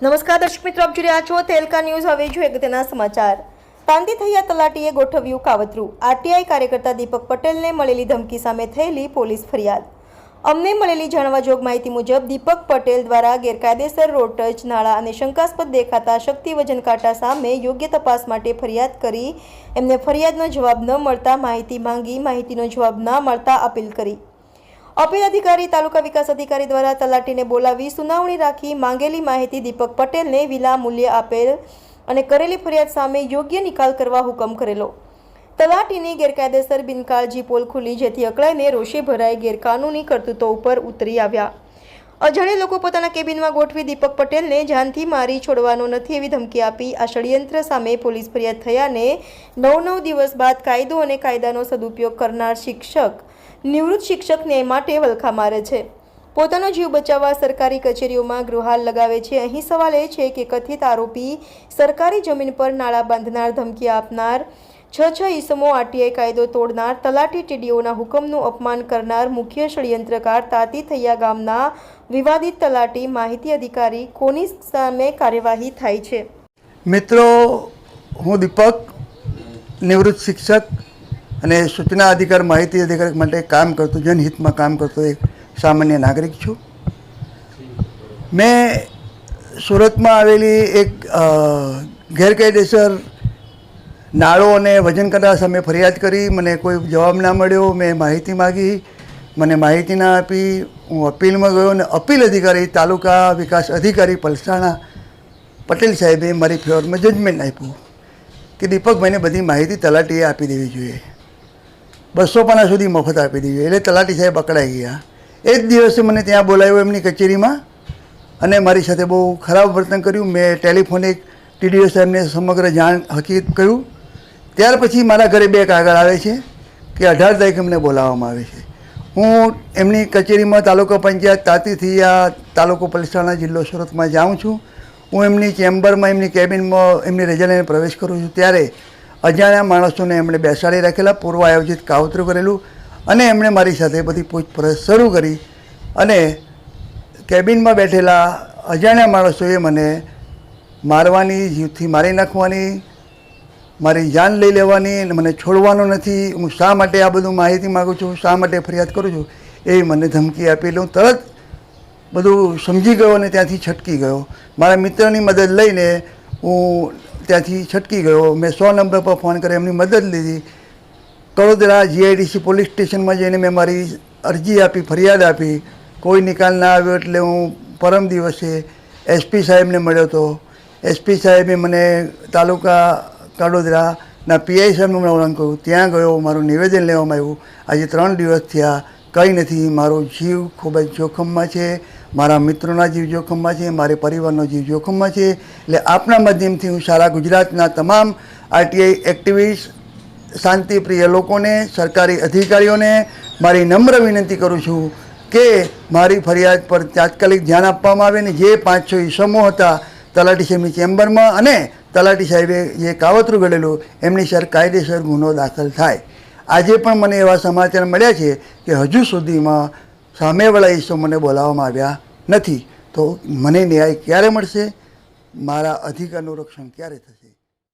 નમસ્કાર, દર્શક મિત્રો, આપ જોઈ રહ્યા છો તેલકા ન્યૂઝ. હવે જોઈએ અગત્યના સમાચાર. તાંદી થયા તલાટીએ ગોઠવ્યું કાવતરું. આરટીઆઈ કાર્યકર્તા દીપક પટેલને મળેલી ધમકી સામે થયેલી પોલીસ ફરિયાદ. અમને મળેલી જાણવા જોગ માહિતી મુજબ, દીપક પટેલ દ્વારા ગેરકાયદેસર રોડ ટચ, નાળા અને શંકાસ્પદ દેખાતા શક્તિ વજન કાંટા સામે યોગ્ય તપાસ માટે ફરિયાદ કરી. એમને ફરિયાદનો જવાબ ન મળતા માહિતી માંગી, માહિતીનો જવાબ ના મળતા અપીલ કરી. અપીલ અધિકારી, તાલુકા વિકાસ અધિકારી દ્વારા તલાટીને બોલાવી સુનાવણી રાખી માંગેલી માહિતી દીપક પટેલને વિના મૂલ્ય આપેલ અને કરેલી ફરિયાદ સામે યોગ્ય નિકાલ કરવા હુકમ કરેલો. તલાટીની ગેરકાયદેસર બિનકાળજી પોલ ખુલી, જેથી અકળાઈને રોષે ભરાઈ ગેરકાનૂની કરતૂતો ઉપર ઉતરી આવ્યા. અજાણ્યા લોકો પોતાના કેબિનમાં ગોઠવી દીપક પટેલને જાનથી મારી છોડવાનો નથી એવી ધમકી આપી. આ ષડયંત્ર સામે પોલીસ ફરિયાદ થયાને નવ નવ દિવસ બાદ કાયદો અને કાયદાનો સદુપયોગ કરનાર શિક્ષક, નિવૃત્ત શિક્ષક ન્યાય માટે વલખા મારે છે. પોતાનો જીવ બચાવવા સરકારી કચેરીઓમાં ગૃહાલ લગાવે છે. અહીં સવાલ એ છે કે કથિત આરોપી સરકારી જમીન પર નાળા બાંધનાર ધમકી આપનાર છ છ ઈસમો આરટીઆઈ કાયદો તોડનાર તલાટી ટીડીઓના હુકમનું અપમાન કરનાર મુખ્ય ષડયંત્રકાર તાતી થૈયા ગામના વિવાદિત તલાટી માહિતી અધિકારી કોની સામે કાર્યવાહી થાય છે? મિત્રો, હું દીપક, નિવૃત્ત શિક્ષક અને સૂચના અધિકાર માહિતી અધિકાર માટે કામ કરતો, જનહિતમાં કામ કરતો એક સામાન્ય નાગરિક છું. મેં સુરતમાં આવેલી એક ગેરકાયદેસર નાળો અને વજન કરતા સામે ફરિયાદ કરી, મને કોઈ જવાબ ના મળ્યો. મેં માહિતી માગી. મને માહિતી ના આપી. હું અપીલમાં ગયો અને અપીલ અધિકારી, તાલુકા વિકાસ અધિકારી પલસાણા પટેલ સાહેબે મારી ફેવરમાં જજમેન્ટ આપ્યું કે દીપકભાઈને બધી માહિતી તલાટીએ આપી દેવી જોઈએ. બસો પાના સુધી મફત આપી જોઈએ. એટલે તલાટી સાહેબ પકડાઈ ગયા. એ જ દિવસે મને ત્યાં બોલાવ્યો એમની કચેરીમાં અને મારી સાથે બહુ ખરાબ વર્તન કર્યું. મેં ટેલિફોનિક ટીડીઓ સાહેબને સમગ્ર જાણ હકીકત કર્યું ત્યાર પછી મારા ઘરે બે કાગળ આવે છે કે અઢાર તારીખે અમને બોલાવવામાં આવે છે. હું એમની કચેરીમાં તાલુકા પંચાયત તાતીથી આ તાલુકો પલસાણા જિલ્લો સુરતમાં જાઉં છું. હું એમની ચેમ્બરમાં, એમની કેબિનમાં, એમની રજા પ્રવેશ કરું છું. ત્યારે અજાણ્યા માણસોને એમણે બેસાડી રાખેલા, પૂર્વ આયોજિત કાવતરું કરેલું અને એમણે મારી સાથે બધી પૂછપરછ શરૂ કરી અને કેબિનમાં બેઠેલા અજાણ્યા માણસોએ મને મારવાની, જીવથી મારી નાખવાની મારી જાન લઈ લેવાની મને છોડવાનો નથી. હું શા માટે આ બધું માહિતી માગું છું? શા માટે ફરિયાદ કરું છું? એ મને ધમકી આપી લઉં. તરત બધું સમજી ગયો અને ત્યાંથી છટકી ગયો. મારા મિત્રની મદદ લઈને હું ત્યાંથી છટકી ગયો. મેં સો નંબર પર ફોન કરી એમની મદદ લીધી. કડોદરા જીઆઈડીસી પોલીસ સ્ટેશનમાં જઈને મેં મારી અરજી આપી, ફરિયાદ આપી. કોઈ નિકાલ ના આવ્યો એટલે હું પરમ દિવસે એસપી સાહેબને મળ્યો હતો એસપી સાહેબે મને તાલુકા કડોદરાના પીઆઈ સાહેબને મને ઓળખ કર્યું ત્યાં ગયો, મારું નિવેદન લેવામાં આવ્યું. આજે ત્રણ દિવસ થયા, કંઈ નથી. મારો જીવ ખૂબ જ જોખમમાં છે. મારા મિત્રોના જીવ જોખમમાં છે. મારે પરિવારનો જીવ જોખમમાં છે. એટલે આપના માધ્યમથી હું સારા ગુજરાતના તમામ આરટીઆઈ એક્ટિવિસ્ટ, શાંતિપ્રિય લોકોને, સરકારી અધિકારીઓને મારી નમ્ર વિનંતી કરું છું કે મારી ફરિયાદ પર તાત્કાલિક ધ્યાન આપવામાં આવે ને જે પાંચ છ ઈસમો હતા તલાટી સેમી ચેમ્બરમાં અને તલાટી સાહેબે જે કાવતરું ઘડેલું એમની સર કાયદેસર ગુનો દાખલ થાય. આજે પણ મને એવા સમાચાર મળ્યા છે કે હજુ સુધીમાં સામેવાળા ઈસમો મને બોલાવવામાં આવ્યા નથી. તો મને ન્યાય ક્યારે મળશે? મારા અધિકારનું રક્ષણ ક્યારે થશે?